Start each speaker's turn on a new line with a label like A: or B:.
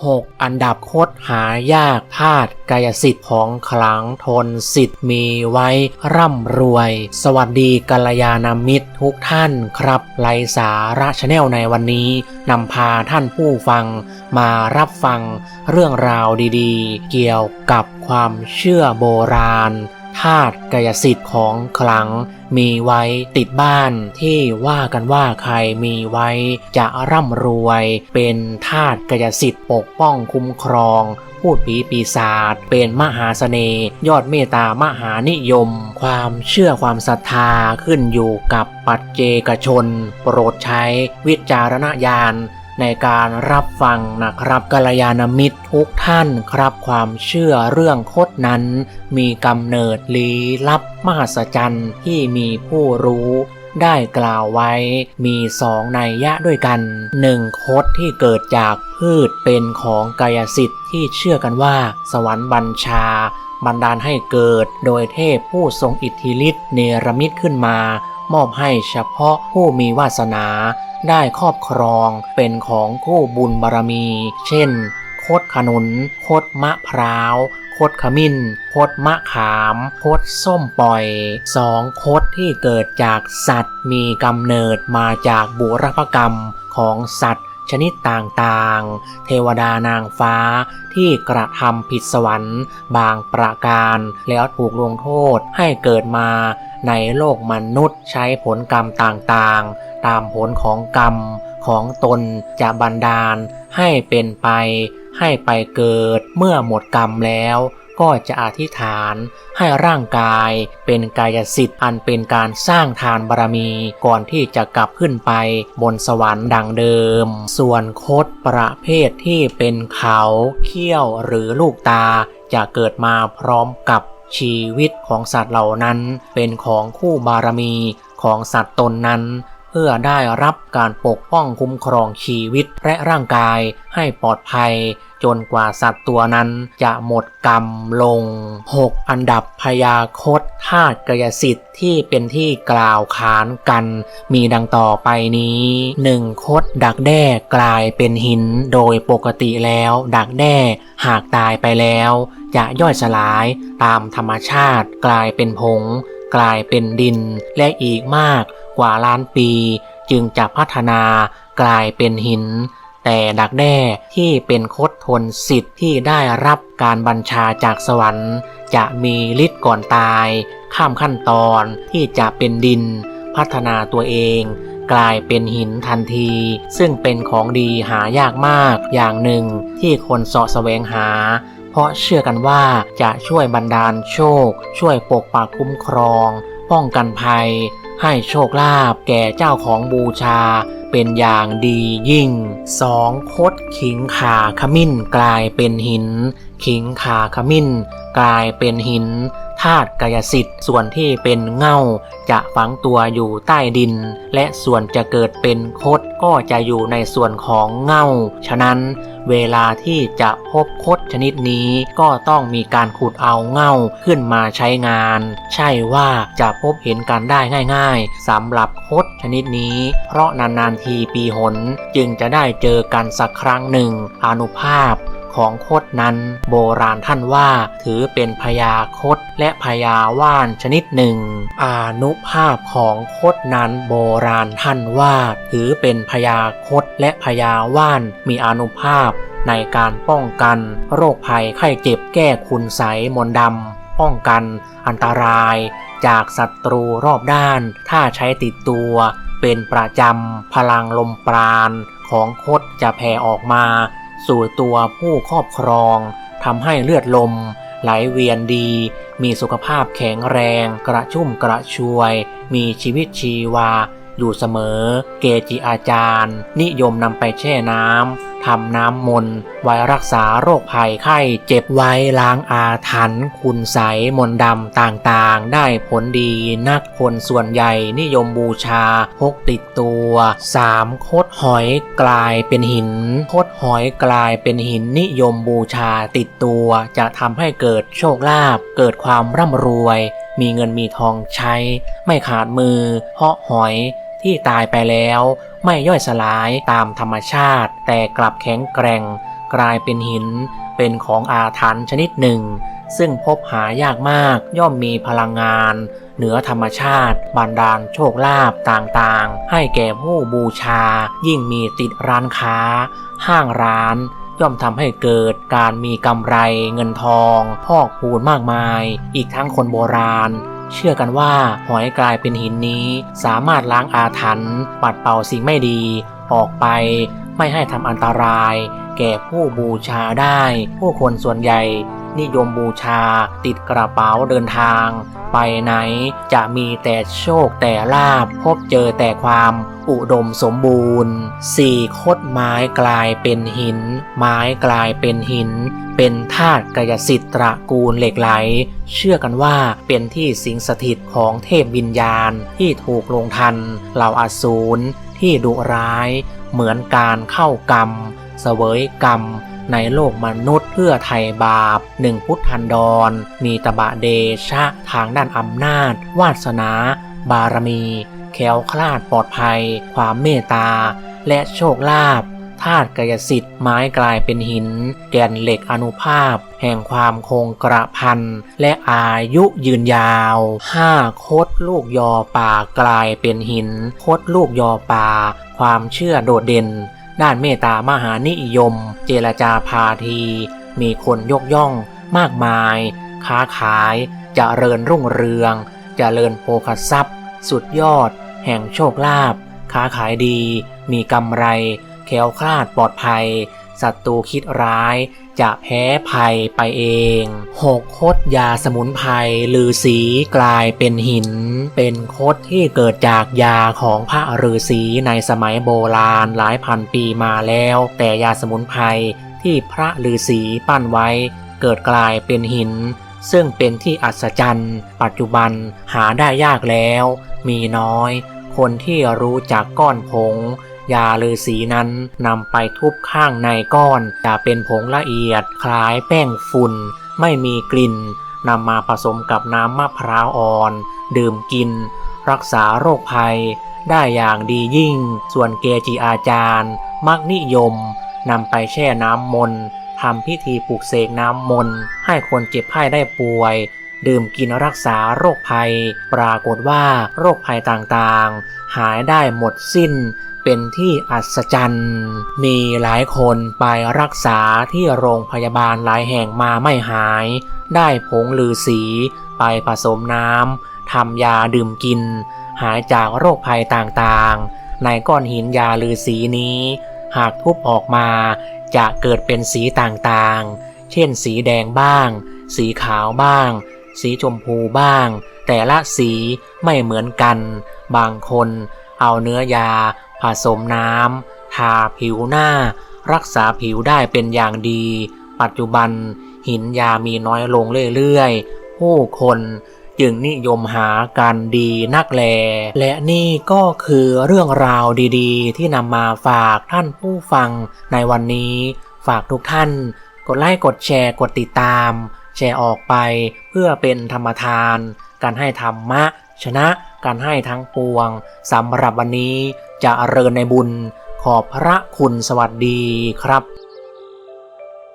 A: 6 อันดับคดหายากธาตุกายสิทธิ์ของขลังทนสิทธิ์มีไว้ร่ำรวย สวัสดีกัลยาณมิตรทุกท่านครับไลสาระชาแนลในวันนี้นำพาท่านผู้ฟังมารับฟังเรื่องราวดีๆ เกี่ยวกับความเชื่อโบราณ ธาตุกายสิทธิ์ของขลัง มีไว้ติดบ้านที่ว่ากันว่าใครมีไว้จะร่ำรวย เป็นธาตุกายสิทธิ์ปกป้องคุ้มครองพูดผีปีศาจเป็นมหาเสน่ห์ยอดเมตตามหานิยม ความเชื่อความศรัทธาขึ้นอยู่กับปัจเจกชน โปรดใช้วิจารณญาณ ในการรับฟังนะครับกัลยาณมิตรทุกท่านครับความเชื่อเรื่องคดนั้น มีกำเนิดลี้ลับมหัศจรรย์ที่มีผู้รู้ได้กล่าวไว้มีสองนัยยะด้วยกันหนึ่งคดที่เกิดจากพืชเป็นของกายสิทธิ์ที่เชื่อกันว่า สวรรค์บัญชา บันดาลให้เกิดโดยเทพผู้ทรงอิทธิฤทธิ์เนรมิตขึ้นมา มอบให้เฉพาะผู้มีวาสนา ได้ครอบครองเป็นของคู่บุญบารมี เช่น โคดขนุน โคดมะพร้าว โคดขมิ้น โคดมะขาม โคดส้มปล่อยสองโคดที่เกิดจากสัตว์มีกำเนิดมาจากบุรพกรรมของสัตว์ ชนิดต่างๆ เทวดานางฟ้าที่กระทำผิดสวรรค์บางประการ แล้วถูกลงโทษให้เกิดมาในโลกมนุษย์ใช้ผลกรรมต่างๆ ตามผลของกรรมของตนจะบันดาลให้เป็นไป ให้ไปเกิดเมื่อหมดกรรมแล้ว ก็จะอธิษฐานให้ร่างกายเป็นกายสิทธิ์อันเป็นการสร้างทานบารมีก่อนที่จะกลับขึ้นไปบนสวรรค์ดังเดิม ส่วนคดประเภทที่เป็นเขาเขี้ยวหรือลูกตาจะเกิดมาพร้อมกับชีวิตของสัตว์เหล่านั้นเป็นของคู่บารมีของสัตว์ตนนั้น เพื่อได้รับการปกป้องคุ้มครองชีวิตและร่างกายให้ปลอดภัย จนกว่าสัตว์ตัวนั้นจะหมดกรรมลง 6 อันดับพยาคตธาตุกายสิทธิ์ที่เป็นที่กล่าวขานกัน มีดังต่อไปนี้ 1. คดดักแด้กลายเป็นหินโดยปกติแล้ว ดักแด้หากตายไปแล้ว จะย่อยสลายตามธรรมชาติกลายเป็นผง กลายเป็นดินและอีกมากกว่าล้านปี จึงจะพัฒนากลายเป็นหิน แต่ดักแด้ที่เป็นคดทนสิทธิ์ที่ได้รับการบัญชาจากสวรรค์ จะมีฤทธิ์ก่อนตาย ข้ามขั้นตอนที่จะเป็นดิน พัฒนาตัวเองกลายเป็นหินทันที ซึ่งเป็นของดีหายากมากอย่างหนึ่งที่คนเสาะแสวงหา เพราะเชื่อกันว่าจะช่วยบันดาลโชค ช่วยปกปักคุ้มครอง ป้องกันภัย ให้โชคลาภแก่เจ้าของบูชา เป็นอย่างดียิ่ง 2. คดขิงขาขมิ้นกลายเป็นหิน ขิงขาขมิ้นกลายเป็นหิน ธาตุกายสิทธิ์ส่วนที่เป็นเงาจะฝังตัวอยู่ใต้ดิน และส่วนจะเกิดเป็นคดก็จะอยู่ในส่วนของเงาฉะนั้นเวลาที่จะพบคดชนิดนี้ก็ต้องมีการขุดเอาเง่าขึ้นมาใช้งาน ใช่ว่าจะพบเห็นกันได้ง่ายๆสำหรับคดชนิดนี้ เพราะนานๆทีปีหน จึงจะได้เจอกันสักครั้งหนึ่งอนุภาพ ของคดนั้น โบราณท่านว่าถือเป็นพยาคดและพยาว่านชนิดหนึ่ง อานุภาพของคดนั้นโบราณท่านว่าถือเป็นพยาคดและพยาว่านมีอานุภาพในการป้องกัน โรคภัยไข้เจ็บแก้คุณใสมนดำป้องกันอันตราย จากศัตรูรอบด้าน ถ้าใช้ติดตัวเป็นประจำ พลังลมปราณของคดจะแผ่ออกมา สู่ตัวผู้ครอบครองทำให้เลือดลม ไหลเวียนดี มีสุขภาพแข็งแรง กระชุ่มกระชวย มีชีวิตชีวา อยู่เสมอ เกจิอาจารย์ นิยมนำไปแช่น้ำ ทำน้ำมนต์ไว้รักษาโรคภัยไข้เจ็บไว้ล้างอาถรรพ์คุณใสยมนต์ดำต่างๆ ได้ผลดีนักคนส่วนใหญ่นิยมบูชาพกติดตัว 3. โคดหอยกลายเป็นหินโคดหอยกลายเป็นหินนิยมบูชาติดตัวจะทำให้เกิดโชคลาภเกิดความร่ำรวย มีเงินมีทองใช้ ไม่ขาดมือเพราะหอย ที่ตายไปแล้วไม่ย่อยสลายตามธรรมชาติ แต่กลับแข็งแกร่ง กลายเป็นหิน เป็นของอาถรรพ์ชนิดหนึ่ง ซึ่งพบหายากมากย่อมมีพลังงาน เหนือธรรมชาติบันดาลโชคลาภต่างๆ ให้แก่ผู้บูชา ยิ่งมีติดร้านค้า ห้างร้าน ย่อมทำให้เกิดการมีกำไรเงินทอง พอกพูนมากมาย อีกทั้งคนโบราณ เชื่อกันว่าหอยกลายเป็นหินนี้ สามารถล้างอาถรรพ์ปัดเป่าสิ่งไม่ดี ออกไป ไม่ให้ทำอันตราย แก่ผู้บูชาได้ ผู้คนส่วนใหญ่ นิยมบูชา ติดกระเป๋าเดินทาง ไปไหนจะมีแต่โชคแต่ลาบพบเจอแต่ความอุดมสมบูรณ์สี่คดไม้กลายเป็นหิน ไม้กลายเป็นหิน เป็นธาตุกายสิทธิ์ตระกูลเหล็กไหล เชื่อกันว่าเป็นที่สิงสถิตของเทพวิญญาณที่ถูกลงทันเหล่าอสูรที่ดุร้าย เหมือนการเข้ากรรม เสวยกรรมในโลกมนุษย์ เพื่อไถ่บาปหนึ่งพุทธันดร มีตบะเดชะทางด้านอำนาจ วาสนา บารมี แควคลาดปลอดภัย ความเมตตา และโชคลาภธาตุกายสิทธิ์ไม้กลายเป็นหิน แก่นเหล็กอนุภาพ แห่งความคงกระพัน และอายุยืนยาวห้าคดลูกยอป่ากลายเป็นหิน คดลูกยอป่า ความเชื่อโดดเด่น ด้านเมตตามหานิยม เจรจาพาที มีคนยกย่อง มากมาย ค้าขายจเจริญรุ่งเรืองจเจริญโภคทรัพย์ สุดยอด แห่งโชคลาภค้าขายดี มีกำไรแคล้วคลาดปลอดภัยศัตรูคิดร้าย จะแพ้ภัยไปเองหกคดยาสมุนไพรลือสีกลายเป็นหิน เป็นคดที่เกิดจากยาของพระฤาษีในสมัยโบราณหลายพันปีมาแล้ว แต่ยาสมุนไพร ที่พระฤาษีปั้นไว้ เกิดกลายเป็นหิน ซึ่งเป็นที่อัศจรรย์ ปัจจุบันหาได้ยากแล้ว มีน้อย คนที่รู้จักก้อนผง ยาลือสีนั้นนำไปทุบข้างในก้อนจะเป็นผงละเอียดคล้ายแป้งฝุ่น ไม่มีกลิ่นนำมาผสมกับน้ำมะพร้าวอ่อน ดื่มกิน รักษาโรคภัย ได้อย่างดียิ่ง ส่วนเกจิอาจารย์ มักนิยม นำไปแช่น้ำมนต์ทำพิธีปลุกเสกน้ำมนต์ให้คนเจ็บไข้ได้ป่วย ดื่มกินรักษาโรคภัย ปรากฏว่าโรคภัยต่างๆ หายได้หมดสิ้น เป็นที่อัศจรรย์ มีหลายคนไปรักษาที่โรงพยาบาลหลายแห่งมาไม่หาย ได้ผงลือสีไปผสมน้ำทำยาดื่มกิน หายจากโรคภัยต่างๆ ในก้อนหินยาลือสีนี้ หากทุบออกมาจะเกิดเป็นสีต่างๆ เช่นสีแดงบ้าง สีขาวบ้าง สีชมพูบ้าง แต่ละสีไม่เหมือนกัน บางคนเอาเนื้อยา ผสมน้ำทาผิวหน้า รักษาผิวได้เป็นอย่างดี ปัจจุบันหินยามีน้อยลงเรื่อยๆ ผู้คน จึงนิยมหากันดีนักแล และนี่ก็คือเรื่องราวดีๆ ที่นำมาฝากท่านผู้ฟังในวันนี้ ฝากทุกท่าน กดไลค์กดแชร์กดติดตาม แชร์ออกไปเพื่อเป็นธรรมทาน การให้ธรรมะ ชนะการให้ทั้งปวงสำหรับวันนี้จะเริญในบุญขอบพระคุณสวัสดีครับ